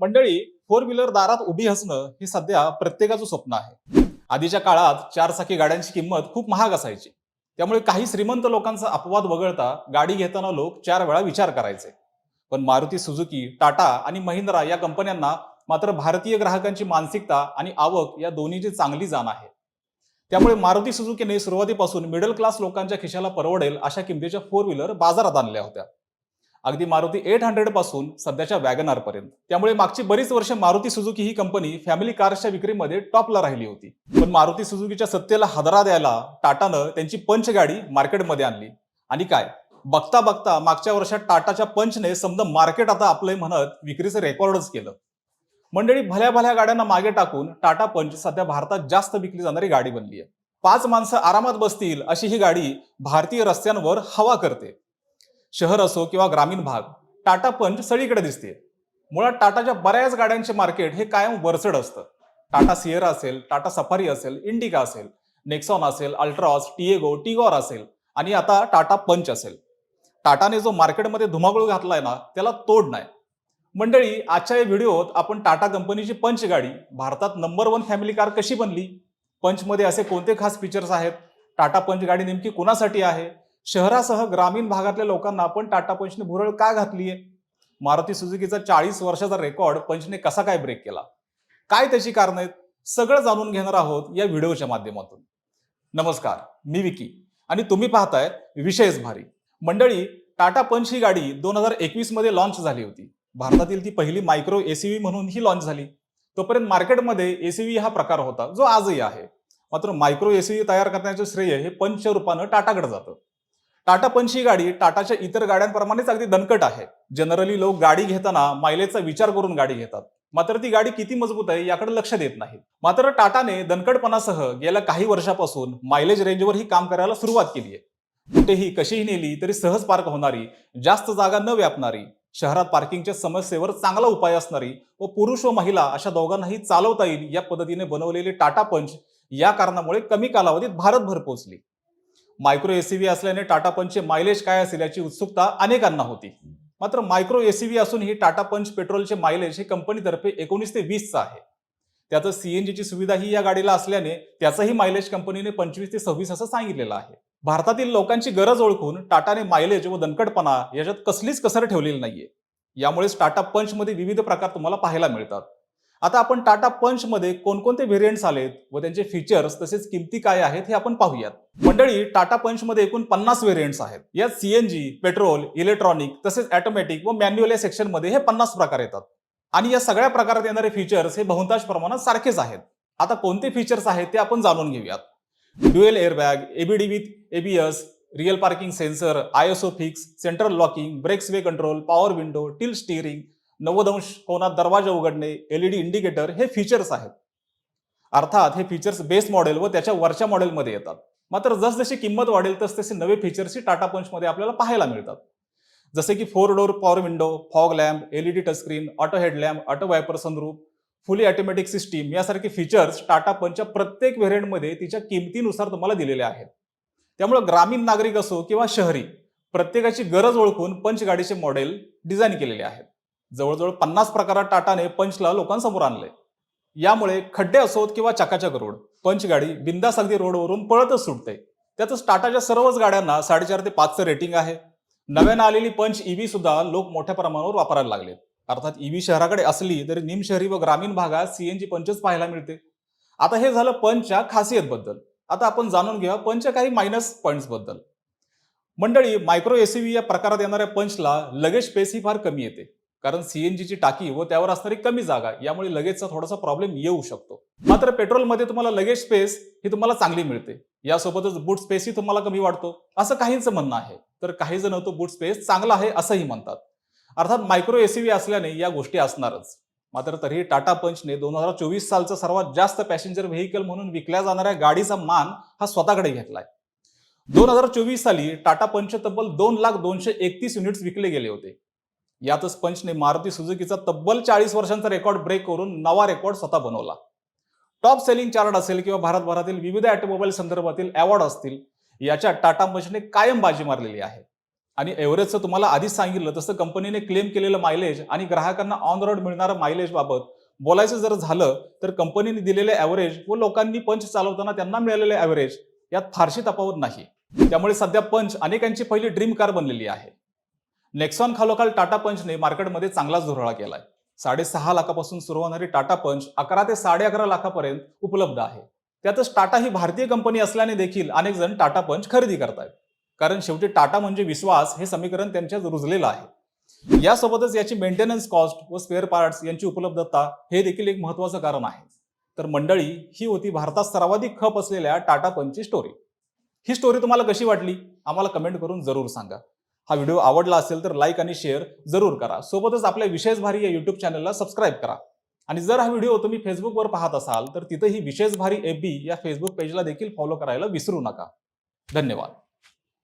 मंडळी four wheeler दारात उभी असणं हे सध्या प्रत्येकाचं स्वप्न आहे. आधीच्या काळात चारचाकी गाड्यांची किंमत खूप महाग असायची. त्यामुळे काही श्रीमंत लोकांचा अपवाद वगळता गाडी घेताना लोक चार वेळा विचार करायचे. पण मारुती सुझुकी टाटा आणि महिंद्रा या कंपन्यांना मात्र भारतीय ग्राहकांची मानसिकता आणि आवक या दोन्हीची चांगली जाण आहे. त्यामुळे मारुती सुझुकीने सुरुवातीपासून मिडल क्लास लोकांच्या खिशाला परवडेल अशा किमतीच्या फोर व्हीलर बाजारात आणल्या होत्या. अगदी मारुती एट हंड्रेडपासून सध्याच्या वॅगनार पर्यंत. त्यामुळे मागची बरीच वर्ष मारुती सुझुकी ही कंपनी फॅमिली कार्सच्या विक्रीमध्ये टॉपला राहिली होती. पण मारुती सुझुकीच्या सत्तेला हादरा द्यायला टाटानं त्यांची पंच गाडी मार्केटमध्ये आणली. आणि काय? बघता बघता मागच्या वर्षात टाटाच्या पंचने समजा मार्केट आता आपलंय म्हणत विक्रीचं रेकॉर्डच केलं. मंडळी भल्या भल्या गाड्यांना मागे टाकून टाटा पंच सध्या भारतात जास्त विकली जाणारी गाडी बनली आहे पाच माणसं आरामात बसतील अशी ही गाडी भारतीय रस्त्यांवर हवा करते. शहर असो किंवा ग्रामीण भाग टाटा पंच सगळीकडे दिसते मुळात टाटाच्या बऱ्याच गाड्यांचे मार्केट हे कायम वरचढ असतं. टाटा सिएरा असेल टाटा सफारी असेल इंडिका असेल नेक्सॉन असेल अल्ट्रॉस टिएगो टिगॉर असेल आणि आता टाटा पंच असेल. टाटाने जो मार्केटमध्ये धुमाकूळ घातलाय ना त्याला तोड नाही. मंडळी आजच्या या व्हिडिओत आपण टाटा कंपनीची पंच गाडी भारतात नंबर वन फॅमिली कार कशी बनली? पंचमध्ये असे कोणते खास फीचर्स आहेत? टाटा पंच गाडी नेमकी कुणासाठी आहे? शहरासह ग्रामीण भागातल्या लोकांना आपण टाटा पंचने भुरळ का घातलीये? मारुती सुझुकीचा चाळीस वर्षाचा रेकॉर्ड पंचने कसा काय ब्रेक केला? काय त्याची कारण आहेत? सगळं जाणून घेणार आहोत या व्हिडिओच्या माध्यमातून. नमस्कार मी विकी. आणि तुम्ही पाहताय विषयच भारी. मंडळी टाटा पंच ही गाडी दोन हजार एकवीसमध्ये लॉन्च झाली होती. भारतातील ती पहिली मायक्रो एसीव्ही म्हणून ही लॉन्च झाली. तोपर्यंत मार्केटमध्ये एसीव्ही हा प्रकार होता जो आजही आहे. मात्र मायक्रो एसीव्ही तयार करण्याचे श्रेय हे पंचच्या रूपानं टाटाकडे जातं. टाटा पंच ही गाडी टाटाच्या इतर गाड्यांप्रमाणेच अगदी दणकट आहे. जनरली लोक गाडी घेताना मायलेजचा विचार करून गाडी घेतात. मात्र ती गाडी किती मजबूत आहे याकडे लक्ष देत नाही मात्र टाटाने दणकटपणासह गेल्या काही वर्षापासून मायलेज रेंजवर ही काम करायला सुरुवात केली आहे. कुठेही कशीही नेली तरी सहज पार्क होणारी जास्त जागा न व्यापणारी शहरात पार्किंगच्या समस्येवर चांगला उपाय असणारी व पुरुष व महिला अशा दोघांनाही चालवता येईल या पद्धतीने बनवलेली टाटा पंच या कारणामुळे कमी कालावधीत भारतभर पोहोचली. मायक्रो एसीव्ही असल्याने टाटा पंचचे मायलेज काय असेल याची उत्सुकता अनेकांना होती. मात्र मायक्रो एसीव्ही असूनही टाटा पंच पेट्रोलचे मायलेज हे कंपनीतर्फे एकोणीस ते वीसचं आहे. त्याचं सीएनजीची सुविधाही या गाडीला असल्याने त्याचंही मायलेज कंपनीने पंचवीस ते सव्वीस असं सांगितलेलं आहे. भारतातील लोकांची गरज ओळखून टाटाने मायलेज व दणकटपणा याच्यात कसलीच कसर ठेवलेली नाहीये. यामुळेच टाटा पंचमध्ये विविध प्रकार तुम्हाला पाहायला मिळतात. आता आपण टाटा पंचमध्ये कोणकोणते व्हेरियंट्स आलेत व त्यांचे फीचर्स तसेच किमती काय आहेत हे आपण पाहूयात. मंडळी टाटा पंचमध्ये एकूण पन्नास व्हेरियंट्स आहेत. यात सीएनजी पेट्रोल इलेक्ट्रॉनिक तसेच ऑटोमॅटिक व मॅन्युअल या सेक्शनमध्ये हे पन्नास प्रकार येतात. आणि या सगळ्या प्रकारात येणारे फीचर्स हे बहुतांश प्रमाणात सारखेच आहेत. आता कोणते फीचर्स आहेत ते आपण जाणून घेऊयात. Dual airbag EBD with ABS rear parking sensor ISO fix central locking brakes way control power window tilt steering नव्वद अंश कोणात दरवाजा उघडणे एलईडी इंडिकेटर हे फीचर्स आहेत. अर्थात हे फीचर्स बेस मॉडेल व त्याच्या वरच्या मॉडेलमध्ये येतात. मात्र जसजशी किंमत वाढेल तस तसे नवे फीचर्स ही टाटा पंचमध्ये आपल्याला पाहायला मिळतात. जसे की four door power window fog lamp LED touchscreen auto headlamp auto wiper sunroof fully automatic system यासारखे फीचर्स टाटा पंचच्या प्रत्येक व्हेरियंटमध्ये तिच्या किमतीनुसार तुम्हाला दिलेले आहेत. त्यामुळे ग्रामीण नागरिक असो किंवा शहरी प्रत्येकाची गरज ओळखून पंच गाडीचे मॉडेल डिझाईन केलेले आहेत. जवळजवळ पन्नास प्रकारात टाटाने पंचला लोकांसमोर आणले. यामुळे खड्डे असोत किंवा चकाचक रोड पंच गाडी बिंदास अगदी रोडवरून पळतच सुटते. त्यातच टाटाच्या सर्वच गाड्यांना साडेचार ते पाचचं रेटिंग आहे. नव्यानं आलेली पंच ईव्ही सुद्धा लोक मोठ्या प्रमाणावर वापरायला लागलेत अर्थात ईव्ही शहराकडे असली तरी निम शहरी व ग्रामीण भागात सीएनजी पंचच पाहायला मिळते. आता हे झालं पंचच्या खासियतबद्दल. आता आपण जाणून घेऊया पंचच्या काही मायनस पॉईंट्सबद्दल. मंडळी मायक्रो एसीव्ही या प्रकारात येणाऱ्या पंचला लगेज स्पेस ही फार कमी येते. कारण सीएनजीची टाकी व त्यावर असणारी कमी जागा यामुळे लगेचचा थोडासा प्रॉब्लेम येऊ शकतो. मात्र पेट्रोलमध्ये तुम्हाला लगेज स्पेस ही तुम्हाला चांगली मिळते. यासोबतच बूट स्पेसही तुम्हाला कमी वाढतो. असं काहींचं म्हणणं आहे. तर काही जण तो बूट स्पेस चांगला आहे असंही म्हणतात. अर्थात मायक्रो एसीव्ही असल्याने या गोष्टी असणारच. मात्र तरीही टाटा पंचने दोन हजार चोवीस सालचा सर्वात जास्त पॅसेंजर व्हेकल म्हणून विकल्या जाणाऱ्या गाडीचा मान हा स्वतःकडे घेतलाय. दोन हजार चोवीस साली टाटा पंच तब्बल दोन लाख दोनशे एकतीस युनिट्स विकले गेले होते. यातच पंचने मारुती सुझुकीचा तब्बल चाळीस वर्षांचा रेकॉर्ड ब्रेक करून नवा रेकॉर्ड स्वतः बनवला. टॉप सेलिंग चार्ट असेल किंवा भारतभरातील विविध ऑटोमोबाईल संदर्भातील अवॉर्ड असतील याच्या टाटा पंचने कायम बाजी मारलेली आहे. आणि एव्हरेजचं तुम्हाला आधीच सांगितलं तसं कंपनीने क्लेम केलेलं मायलेज आणि ग्राहकांना ऑन रोड मिळणारं मायलेज बाबत बोलायचं जर झालं तर कंपनीने दिलेले ॲव्हरेज व लोकांनी पंच चालवताना त्यांना मिळालेले ॲव्हरेज यात फारशी तफावत नाही. त्यामुळे सध्या पंच अनेकांची पहिली ड्रीम कार बनलेली आहे. नेक्सॉन खालोखाल टाटा पंचने मार्केटमध्ये चांगलाच धुरळा केलाय. साडेसहा लाखापासून सुरू होणारी टाटा पंच अकरा ते साडे अकरा लाखापर्यंत उपलब्ध आहे. त्यातच टाटा ही भारतीय कंपनी असल्याने देखील अनेक जण टाटा पंच खरेदी करतायत. कारण शेवटी टाटा म्हणजे विश्वास हे समीकरण त्यांच्यात रुजलेलं आहे. यासोबतच याची मेंटेनन्स कॉस्ट व स्पेअर पार्ट्स यांची उपलब्धता हे देखील एक महत्वाचं कारण आहे. तर मंडळी ही होती भारतात सर्वाधिक खप असलेल्या टाटा पंचची स्टोरी ही स्टोरी तुम्हाला कशी वाटली? आम्हाला कमेंट करून जरूर सांगा. हा व्हिडिओ आवडला असेल तर लाईक आणि शेअर जरूर करा. सोबतच आपल्या विशेष भारी या युट्यूब चॅनलला सबस्क्राईब करा. आणि जर हा व्हिडिओ तुम्ही फेसबुकवर पाहत असाल तर तिथेही विशेष भारी एफ बी या फेसबुक पेजला देखील फॉलो करायला विसरू नका. धन्यवाद.